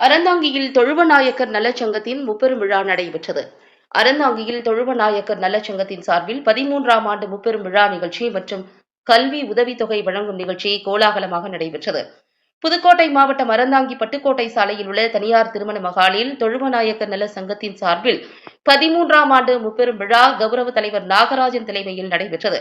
அறந்தாங்கியில் தொழுவநாயக்கர் நலச்சங்கத்தின் முப்பெரும் விழா நடைபெற்றது. அறந்தாங்கியில் தொழுவநாயக்கர் நலச்சங்கத்தின் சார்பில் பதிமூன்றாம் ஆண்டு முப்பெரும் விழா நிகழ்ச்சி மற்றும் கல்வி உதவித்தொகை வழங்கும் நிகழ்ச்சி கோலாகலமாக நடைபெற்றது. புதுக்கோட்டை மாவட்டம் அறந்தாங்கி பட்டுக்கோட்டை சாலையில் உள்ள தனியார் திருமண மகாலில் தொழுவநாயக்கர் நல சங்கத்தின் சார்பில் பதிமூன்றாம் ஆண்டு முப்பெரும் விழா கௌரவ தலைவர் நாகராஜன் தலைமையில் நடைபெற்றது.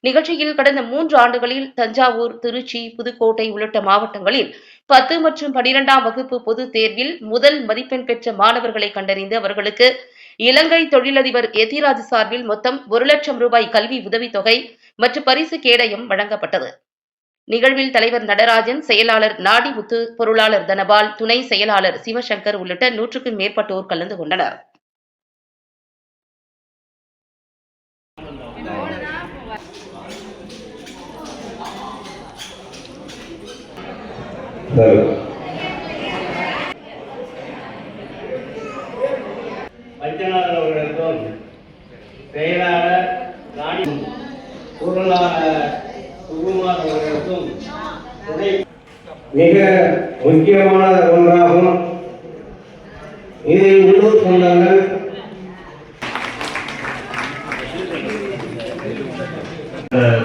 நிகழ்ச்சியில் கடந்த மூன்று ஆண்டுகளில் தஞ்சாவூர் திருச்சி புதுக்கோட்டை உள்ளிட்ட மாவட்டங்களில் பத்து மற்றும் பனிரெண்டாம் வகுப்பு பொதுத் தேர்வில் முதல் மதிப்பெண் பெற்ற மாணவர்களை கண்டறிந்து அவர்களுக்கு இலங்கை தொழிலதிபர் எதிராஜ் சார்பில் மொத்தம் ஒரு லட்சம் ரூபாய் கல்வி உதவித்தொகை மற்றும் பரிசு கேடயம் வழங்கப்பட்டது. நிகழ்வில் தலைவர் நடராஜன் செயலாளர் நாடிமுத்து பொருளாளர் தனபால் துணை செயலாளர் சிவசங்கர் உள்ளிட்ட நூற்றுக்கும் மேற்பட்டோர் கலந்து கொண்டனர். வைத்தியநாதன் அவர்களுக்கும் செயலாளர் ராணி பொருளாளர் சுகுமார் அவர்களுக்கும் மிக முக்கியமான ஒன்றாகும். இதை உள்ளூர் சொந்தங்கள்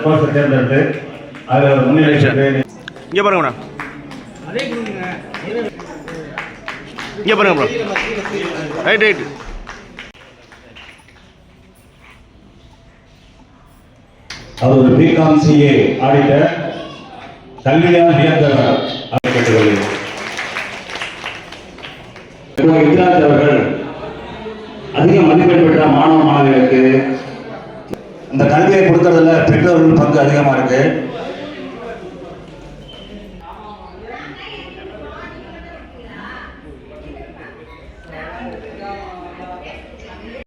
கோர்ஸை தேர்ந்தெடுத்து அதில் பெற்று இங்கே பாருங்க மேடம் இங்கே பாருங்க மேடம் ரைட் ரைட் அவர் ஒரு பிகாம் சிஏ ஆடிட்டர் கல்வியால் வியந்தவர் இந்திராஜ் அவர்கள் அதிக மதிப்பெண் பெற்ற மாணவ மாணவிகளுக்கு இந்த கல்வியை கொடுக்கறதுல பெற்றோர்கள் பங்கு அதிகமாக இருக்கு.